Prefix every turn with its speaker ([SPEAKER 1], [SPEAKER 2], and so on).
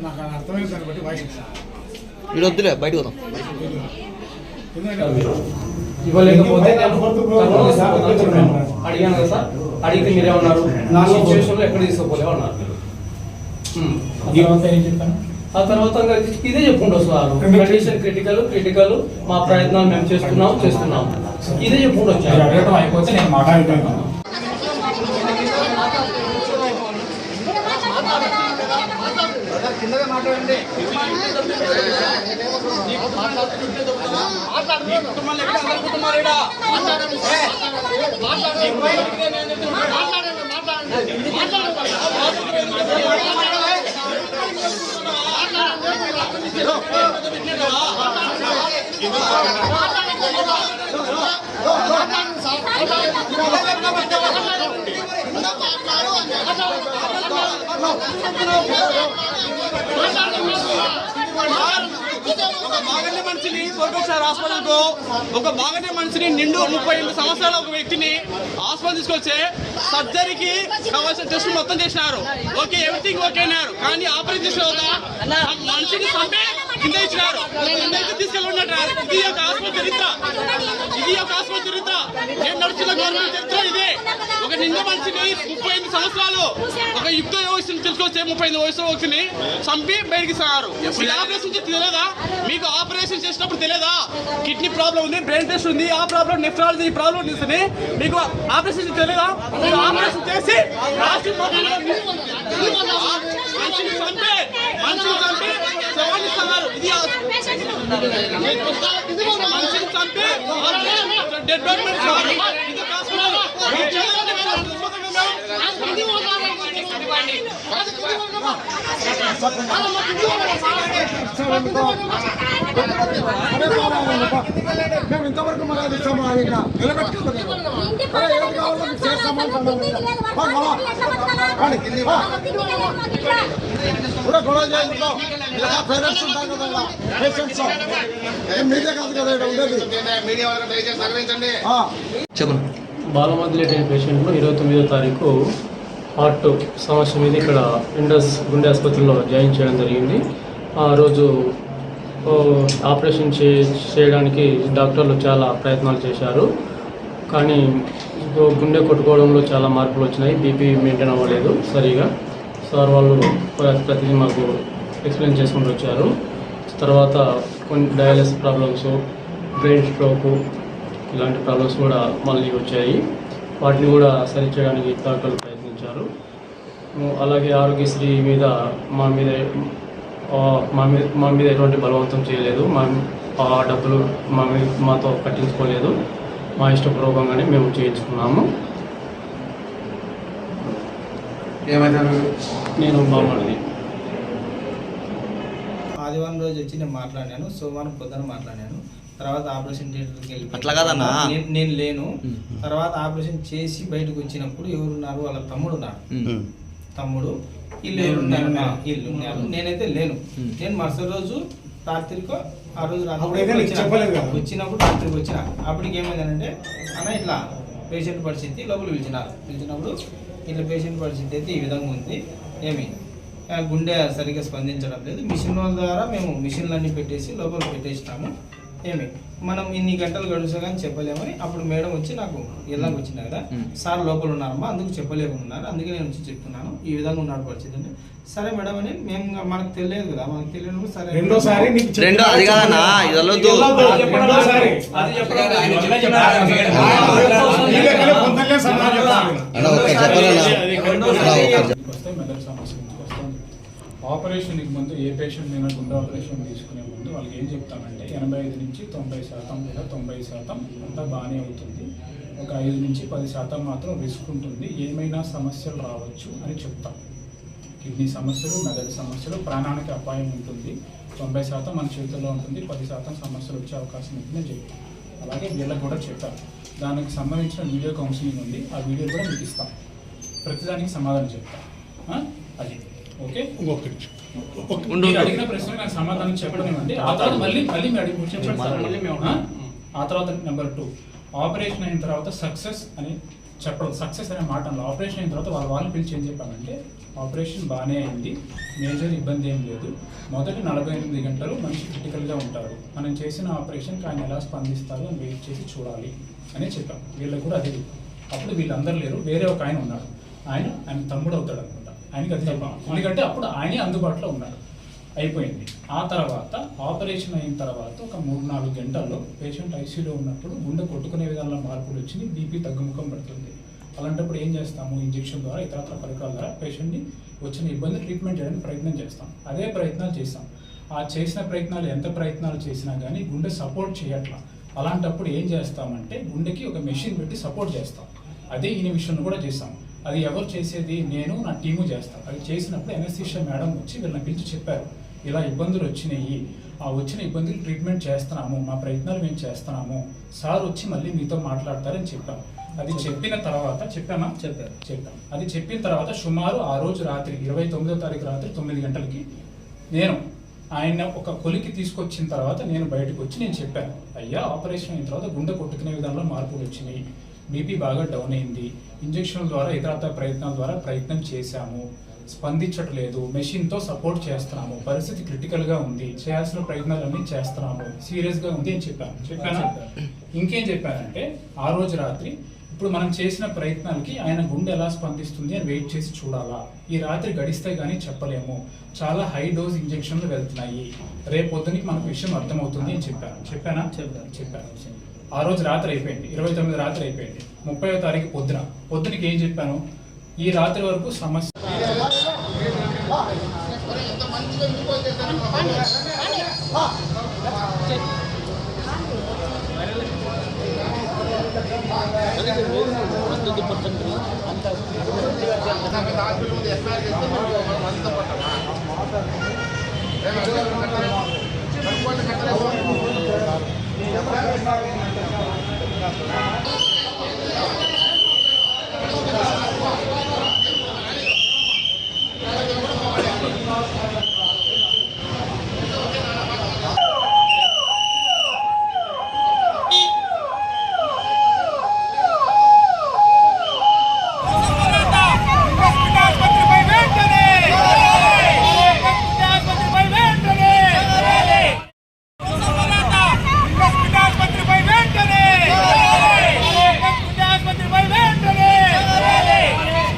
[SPEAKER 1] నాకు అర్థమైన దాన్ని బట్టి వాయిస్
[SPEAKER 2] వీడు వద్దులే బయటకు
[SPEAKER 1] ఎందుకంటే
[SPEAKER 3] ఇవ్వలేకపోతే సార్. అడిగాను కదా సార్ అడిగితే మీరే ఉన్నారు. నా సిచ్యువేషన్లో ఎక్కడ తీసుకోపోలే ఉన్నారు ఉమ్.
[SPEAKER 1] తర్వాత ఏం చెప్పాను?
[SPEAKER 3] ఆ తర్వాత ఇదే చెప్పుకుంటూ వస్తున్నారు కండిషన్ క్రిటికల్ క్రిటికల్ మా ప్రయత్నాలు మేము చేస్తున్నాం చేస్తున్నాం. ఇదే చెప్పుకుంటూ
[SPEAKER 1] అడగటం అయిపోతే నేను మాట్లాడు
[SPEAKER 4] ఒక బాగనే మనిషిని తోలుకొచ్చారు హాస్పిటల్కు ఒక బాగనే మనిషిని నిండు ముప్పై ఎనిమిది సంవత్సరాల ఒక వ్యక్తిని హాస్పిటల్ తీసుకొచ్చే సర్జరీకి కావాల్సిన టెస్ట్ మొత్తం చేసినారు. ఓకే ఎవ్రీథింగ్ ఓకే అన్నారు. కానీ ఆపరేషన్ చేసిన మనిషిని చంపే కింద ఇచ్చినారు. కింద తీసుకెళ్ళి ఉన్నట్టు ఇది ఒక ఆసుపత్రి చరిత్ర. ఇది ఒక ఆసుపత్రి చరిత్ర. నేను నడుచున్న గవర్నమెంట్ చరిత్ర ఇదే. ఒక నిండు మనిషిని ముప్పై ఎనిమిది సంవత్సరాలు ఒక యుక్త వయసుని తీసుకొచ్చే ముప్పై ఎనిమిది వయసు వ్యక్తిని చంపి బయటికి ఇస్తున్నారు. ఆపరేషన్ చేసి తెలియదా? మీకు ఆపరేషన్ చేసినప్పుడు తెలియదా? కిడ్నీ ప్రాబ్లం ఉంది బ్రెయిన్ టెస్ట్ ఉంది ఆ ప్రాబ్లం నెఫ్రాలజీ ప్రాబ్లం ఉంది. మీకు ఆపరేషన్ తెలియదా? ఆపరేషన్ చేసి లాస్ట్ మనిషిని చంపి మనిషిని చంపి శవాన్ని ఇస్తున్నారు ఇది ఆ- మనిషిని చంపి డెడ్ బాడీ ఇది హాస్పిటల్ మీరు చేయాలని
[SPEAKER 1] మేము ఇంతవరకు మళ్ళీ ఇస్తాము ఇక్కడ నిలబెట్టుకోలేదు అరే ఏది కావాలో మీకు చేస్తాము కూడా గొడవ ఇలా పేరెంట్స్ ఉంటారు కదా పేషెంట్స్ మీదే కాదు కదా ఇక్కడ ఉండేది
[SPEAKER 3] ఇరవై తొమ్మిదో తారీఖు హార్ట్ సమస్య మీద ఇక్కడ ఇండస్ గుండె ఆసుపత్రిలో జాయిన్ చేయడం జరిగింది. ఆ రోజు ఆపరేషన్ చే చేయడానికి డాక్టర్లు చాలా ప్రయత్నాలు చేశారు. కానీ గుండె కొట్టుకోవడంలో చాలా మార్పులు వచ్చినాయి. బీపీ మెయింటైన్ అవ్వలేదు సరిగా. సార్ వాళ్ళు ప్రతిదీ మాకు ఎక్స్ప్లెయిన్ చేసుకుంటూ వచ్చారు. తర్వాత కొన్ని డయాలిసిస్ ప్రాబ్లమ్స్ బ్రెయిన్ స్ట్రోకు ఇలాంటి ప్రాబ్లమ్స్ కూడా మళ్ళీ వచ్చాయి. వాటిని కూడా సరి చేయడానికి డాక్టర్లు అలాగే ఆరోగ్యశ్రీ మీద మా మీద మా మీద మా మీద ఎటువంటి బలవంతం చేయలేదు. మా ఆ డబ్బులు మా మీద మాతో కట్టించుకోలేదు మా ఇష్టపూర్వకంగానే మేము చేయించుకున్నాము.
[SPEAKER 5] ఏమైనా
[SPEAKER 3] నేను బాగుంది
[SPEAKER 6] ఆదివారం రోజు వచ్చి నేను మాట్లాడాను. సోమవారం పొద్దున మాట్లాడాను. తర్వాత ఆపరేషన్ థియేటర్కి వెళ్ళి
[SPEAKER 2] అట్లా కాదన్నా.
[SPEAKER 6] నేను- నేను లేను. తర్వాత ఆపరేషన్ చేసి బయటకు వచ్చినప్పుడు ఎవరున్నారు? వాళ్ళ తమ్ముడు ఉన్నాడు. తమ్ముడు వీళ్ళు ఉన్నారు నేనైతే లేను. నేను మరుసటి రోజు రాత్రికో ఆ రోజు రాత్రి. వచ్చినప్పుడు రాత్రికి వచ్చిన. అప్పటికి ఏమైందంటే అన్న ఇట్లా పేషెంట్ పరిస్థితి లోపల పిలిచినారు. పిలిచినప్పుడు ఇట్లా పేషెంట్ పరిస్థితి అయితే ఈ విధంగా ఉంది. ఏమి? గుండె సరిగ్గా స్పందించడం లేదు. మిషన్ వాళ్ళ ద్వారా మేము మిషన్లన్నీ పెట్టేసి లోపల పెట్టేసినాము. ఏమి? మనం ఇన్ని గంటలు గడుసా కానీ చెప్పలేమని అప్పుడు మేడం వచ్చి నాకు ఇళ్ళకి వచ్చింది కదా. సార్ లోపల ఉన్నారమ్మా అందుకు చెప్పలేకుండా ఉన్నారు అందుకే నేను వచ్చి చెప్తున్నాను. ఈ విధంగా ఉన్నాడు పరిస్థితి అంటే సరే మేడం అని మేము మనకు తెలియదు కదా. మనకు తెలియనప్పుడు సరే
[SPEAKER 1] రెండోసారి నీకు చెప్పిన-
[SPEAKER 2] రెండో అది కాదన్నా
[SPEAKER 3] అది చెప్పడం.
[SPEAKER 1] ఆపరేషన్కి ముందు ఏ పేషెంట్ అయినా గుండె ఆపరేషన్ తీసుకునే ముందు వాళ్ళకి ఏం చెప్తామంటే ఎనభై ఐదు నుంచి తొంభై శాతం లేదా తొంభై శాతం అంతా బాగానే అవుతుంది. ఒక ఐదు నుంచి పది శాతం మాత్రం రిస్క్ ఉంటుంది. ఏమైనా సమస్యలు రావచ్చు అని చెప్తాం. కిడ్నీ సమస్యలు మెదడు సమస్యలు ప్రాణానికి అపాయం ఉంటుంది. తొంభై శాతం మన చేతుల్లో ఉంటుంది. పది శాతం సమస్యలు వచ్చే అవకాశం ఉంటుందని చెప్తాం. అలాగే వీళ్ళకి కూడా చెప్పారు. దానికి సంబంధించిన వీడియో కౌన్సిలింగ్ ఉంది. ఆ వీడియో కూడా మీకు ఇస్తాం. ప్రతిదానికి సమాధానం చెప్తాం. అది. ఓకే? మీరు అడిగిన ప్రశ్న నాకు సమాధానం చెప్పడం ఆ తర్వాత మళ్ళీ మళ్ళీ మీరు అడిగి చెప్పండి సార్. మళ్ళీ మేము ఆ? తర్వాత నెంబర్ టూ. ఆపరేషన్ అయిన తర్వాత సక్సెస్ అని చెప్పడం సక్సెస్ అనే మాట. ఆపరేషన్ అయిన తర్వాత వాళ్ళ వాళ్ళని పిలిచి ఏం చెప్పామంటే ఆపరేషన్ బాగానే అయింది మేజర్ ఇబ్బంది ఏం లేదు. మొదటి నలభై ఎనిమిది గంటలు మనిషి క్రిటికల్గా ఉంటారు మనం చేసిన ఆపరేషన్కి ఆయన ఎలా స్పందిస్తారు అని వెయిట్ చేసి చూడాలి అని చెప్పాం. వీళ్ళకి కూడా అది అప్పుడు వీళ్ళందరూ లేరు. వేరే ఒక ఆయన ఉన్నాడు. ఆయన ఆయన తమ్ముడు అవుతాడు అనుకుంటా ఆయనకి అది చెప్పాం ఎందుకంటే అప్పుడు ఆయనే అందుబాటులో ఉన్నాడు అయిపోయింది. ఆ తర్వాత ఆపరేషన్ అయిన తర్వాత ఒక మూడు నాలుగు గంటల్లో పేషెంట్ ఐసీలో ఉన్నప్పుడు గుండె కొట్టుకునే విధంగా మార్పులు వచ్చింది. బీపీ తగ్గుముఖం పడుతుంది. అలాంటప్పుడు ఏం చేస్తాము? ఇంజెక్షన్ ద్వారా ఇతరత్ర పరికరాల ద్వారా పేషెంట్ని వచ్చిన ఇబ్బంది ట్రీట్మెంట్ చేయడానికి ప్రయత్నం చేస్తాం. అదే ప్రయత్నాలు చేస్తాం. ఆ చేసిన ప్రయత్నాలు ఎంత ప్రయత్నాలు చేసినా కానీ గుండె సపోర్ట్ చేయట్లా. అలాంటప్పుడు ఏం చేస్తామంటే గుండెకి ఒక మెషిన్ పెట్టి సపోర్ట్ చేస్తాం. అదే ఈ విషయంలో కూడా చేస్తాం. అది ఎవరు చేసేది? నేను నా టీము చేస్తాం. అది చేసినప్పుడు ఎన్ఎస్సీషియా మేడం వచ్చి వీళ్ళని పిలిచి చెప్పారు. ఇలా ఇబ్బందులు వచ్చినాయి. ఆ వచ్చిన ఇబ్బందులు ట్రీట్మెంట్ చేస్తున్నాము. మా ప్రయత్నాలు మేము చేస్తున్నాము. సార్ వచ్చి మళ్ళీ మీతో మాట్లాడతారని చెప్పాం. అది చెప్పిన తర్వాత చెప్పామా?
[SPEAKER 6] చెప్పారు.
[SPEAKER 1] చెప్పాం. అది చెప్పిన తర్వాత సుమారు ఆ రోజు రాత్రి ఇరవై తొమ్మిదో తారీఖు రాత్రి తొమ్మిది గంటలకి నేను ఆయన ఒక కొలికి తీసుకొచ్చిన తర్వాత నేను బయటకు వచ్చి నేను చెప్పాను. అయ్యా ఆపరేషన్ అయిన తర్వాత గుండె కొట్టుకునే విధానంలో మార్పులు వచ్చినాయి. బీపీ బాగా డౌన్ అయింది. ఇంజెక్షన్ల ద్వారా ఇతరత్ర ప్రయత్నాల ద్వారా ప్రయత్నం చేశాము. స్పందించట్లేదు. మెషిన్తో సపోర్ట్ చేస్తున్నాము. పరిస్థితి క్రిటికల్గా ఉంది. చేయాల్సిన ప్రయత్నాలన్నీ చేస్తున్నాము. సీరియస్గా ఉంది అని చెప్పాను. చెప్పానా? ఇంకేం చెప్పానంటే ఆ రోజు రాత్రి ఇప్పుడు మనం చేసిన ప్రయత్నాలకి ఆయన గుండె ఎలా స్పందిస్తుంది అని వెయిట్ చేసి చూడాలా? ఈ రాత్రి గడిస్తే గానీ చెప్పలేము. చాలా హై డోస్ ఇంజెక్షన్లు వెళ్తున్నాయి. రేపు పొద్దునికి మనకు విషయం అర్థమవుతుంది అని చెప్పాను. చెప్పానా?
[SPEAKER 6] చెప్పారు.
[SPEAKER 1] చెప్పాను. ఆ రోజు రాత్రి అయిపోయింది. ఇరవై తొమ్మిది రాత్రి అయిపోయింది. ముప్పై తారీఖు పొద్దున. పొద్దునకి ఏం చెప్పాను? ఈ రాత్రి వరకు సమస్య
[SPEAKER 5] హాస్పిటల్